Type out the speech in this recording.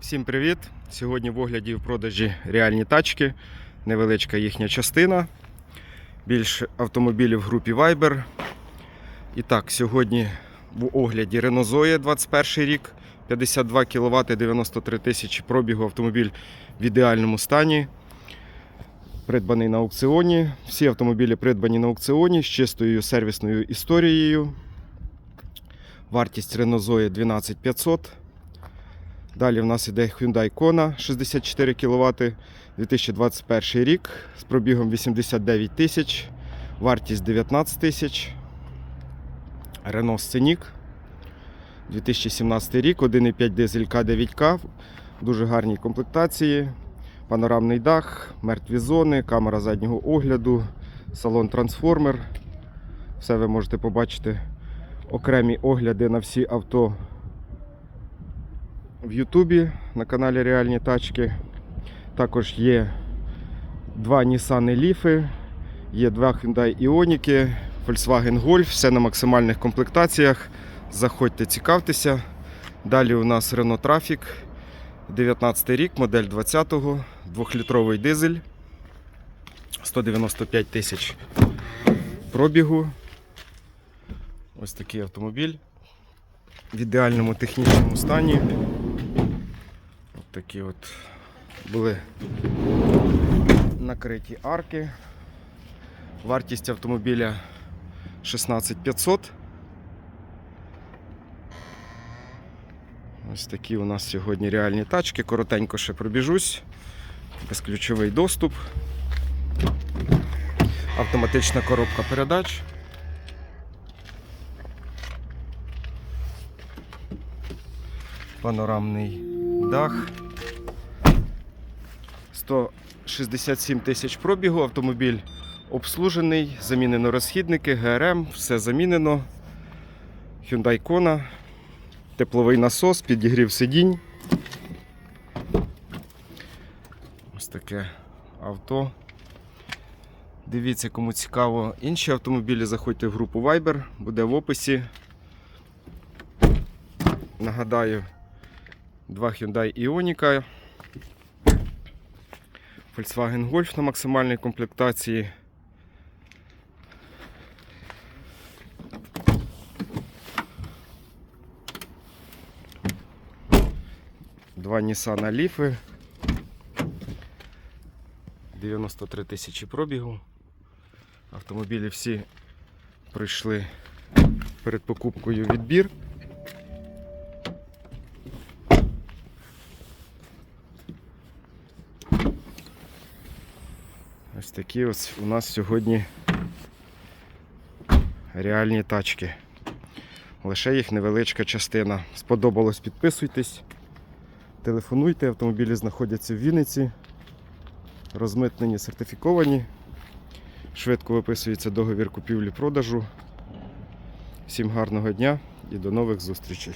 Всім привіт! Сьогодні в огляді в продажі реальні тачки, невеличка їхня частина, більше автомобілів в групі Viber. І так, сьогодні в огляді Renault Zoe 21 рік, 52 кВт, 93 тисячі пробігу автомобіль в ідеальному стані. Придбаний на аукціоні. Всі автомобілі придбані на аукціоні з чистою сервісною історією. Вартість Renault Zoe 12500. Далі в нас іде Hyundai Kona 64 кВт 2021 рік з пробігом 89 тисяч, вартість 19 тисяч. Renault Scenic 2017 рік, 1,5 дизель К9К в дуже гарній комплектації, панорамний дах, мертві зони, камера заднього огляду, салон трансформер. Все ви можете побачити окремі огляди на всі авто в Ютубі на каналі Реальні тачки. Також є два Nissan Leaf, є два Hyundai Ioniq, Volkswagen Golf, все на максимальних комплектаціях. Заходьте, цікавтеся. Далі у нас Renault Trafic, 19 рік, модель 20-го, 2-літровий дизель, 195 тисяч пробігу. Ось такий автомобіль в ідеальному технічному стані. Такі от були накриті арки. Вартість автомобіля 16500. Ось такі у нас сьогодні реальні тачки. Коротенько ще пробіжусь. Безключовий доступ. Автоматична коробка передач. Панорамний дах. 167 тисяч пробігу. Автомобіль обслужений, замінено розхідники, ГРМ, все замінено. Hyundai Kona, тепловий насос, підігрів сидінь. Ось таке авто. Дивіться, кому цікаво інші автомобілі, заходьте в групу Viber, буде в описі. Нагадаю, два Hyundai Ioniq, Volkswagen Golf на максимальній комплектації. Два Nissan Leaf. 93 тисячі пробігу. Автомобілі всі пройшли перед покупкою відбір. Ось такі ось у нас сьогодні реальні тачки. Лише їх невеличка частина. Сподобалось, підписуйтесь, телефонуйте, автомобілі знаходяться в Вінниці, розмитнені, сертифіковані. Швидко виписується договір купівлі-продажу. Всім гарного дня і до нових зустрічей.